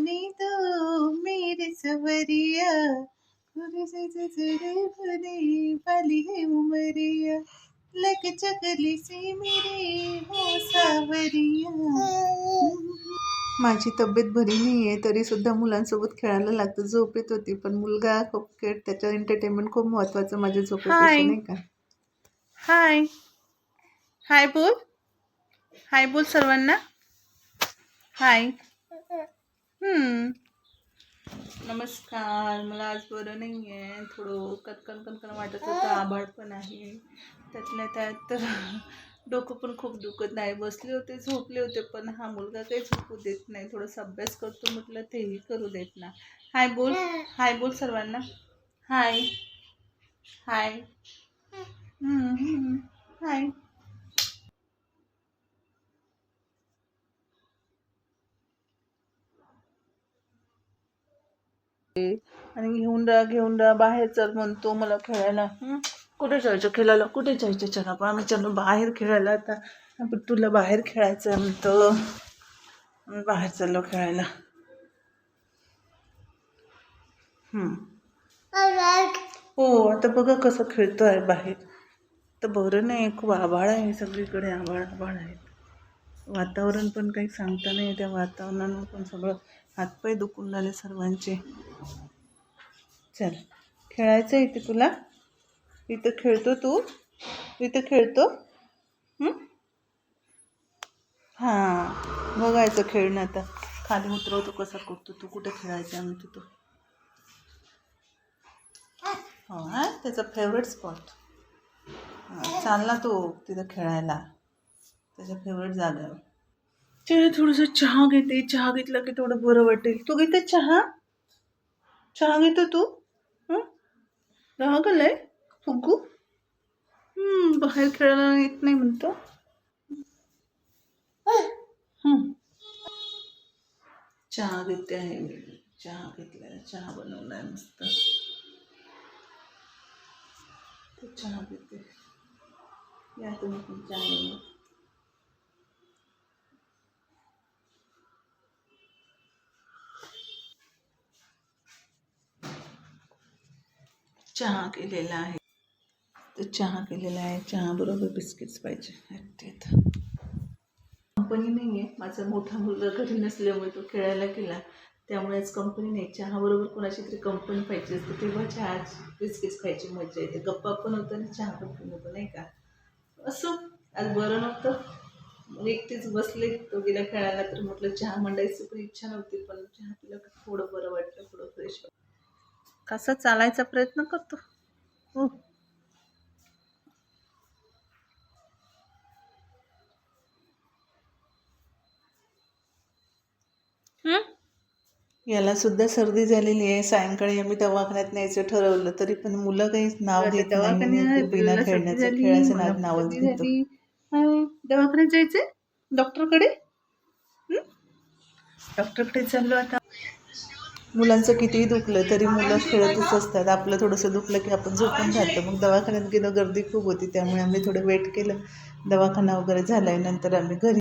बनी तू मेरे सवरिया। भरी बाली है उमरिया। लग चकली सी मेरी हो सावरिया। माझी तब्येत बरी नाही आहे तरी सुद्धा मुलांसोबत खेळायला लागतं. झोप येत होती पण मुलगा खूप खेळ त्याचं एंटरटेनमेंट खूप महत्त्वाचं माझ्या Hi. नाही का? हाय हाय बोल. हाय बोल सर्वांना. हाय नमस्कार मला आज बरं नाही आहे थोडं कणकण कणकण वाटत होतं आभाळ पण आहे. त्यातल्या त्यात तर डोकं पण खूप दुखत नाही. बसले होते झोपले होते पण हा मुलगा काही झोपू देत नाही. थोडासा अभ्यास करतो म्हटलं तेही करू देत ना हाय बोल. हाय बोल सर्वांना. हाय. हाय. हाय. आणि घेऊन रा घेऊन रा बाहेर चल म्हणतो मला खेळायला. कुठे जायचं खेळायला? कुठे जायचं चला पण आम्ही चलो बाहेर खेळायला आता. तुला बाहेर खेळायचं आहे म्हणतो. आम्ही बाहेर चाललो खेळायला. हो. आता बघा कसं खेळतो आहे बाहेर. तर बरं नाही खूप आभाळ आहे सगळीकडे आभाळ आभाळ आहे. वातावरण पण काही सांगता नाही त्या वातावरणानं पण सगळं हातपाय दुखून झाले सर्वांचे. चल खेळायचं आहे इथे तुला. इथं खेळतो तू. इथं खेळतो. हां? बघायचं खेळणं आता. खाली उतरवतो कसा करतो तू कुठे खेळायचं म्हणतो तू. हो हां त्याचा फेवरेट स्पॉट हां चालला तो तिथं खेळायला. त्याच्या फेवरेट जागेवर. चल थोडंसं चहा घेते. चहा घेतला की थोडं बरं वाटेल. तू घेते चहा? चहा घेतो तू? हं? आहे फुगू बाहेर खेळायला येत नाही म्हणतो. चहा घेते आहे मी. चहा घेतलाय चहा बनवलाय मस्त. चहा घेते. या तुम्ही चहा चहा केलेला आहे. तर चहा केलेला आहे. चहाबरोबर बिस्किट्स पाहिजे. आहेत. कंपनी नाही आहे माझा मोठा मुलगा घरी नसल्यामुळे तो खेळायला गेला. त्यामुळेच कंपनी नाही. चहाबरोबर कोणाची तरी कंपनी पाहिजे असते. तेव्हा चहा बिस्किट्स खायची मजा येते. गप्पा पण होतं आणि चहा पण पिणं होतं नाही का? असं. आज बरं नव्हतं. मग एकटीच बसले. तो गेला खेळायला. तर म्हटलं चहा मांडायची पण इच्छा नव्हती. पण चहा पिला थोडं बरं वाटलं. थोडं फ्रेश कसा चालायचा प्रयत्न करतो. हो? याला सुद्धा सर्दी झालेली आहे. सायंकाळी आम्ही दवाखान्यात न्यायचं ठरवलं तरी पण मुलं काही नाव घेत नाही. दवाखान्यात बिना खेळण्याचं झाली, खेळायचं मला नाव नावच घेतो. हाय, दवाखान्यात जायचंय? डॉक्टरकडे? डॉक्टरकडे चाललो आता. मुलांचं कितीही दुखलं तरी मुलं खेळतच असतात. आपलं थोडंसं दुखलं की आपण झोपून जातो. मग दवाखान्यात गेलो गर्दी खूप होती. त्यामुळे आम्ही थोडं वेट केलं. दवाखाना वगैरे झाला आहे नंतर आम्ही घरी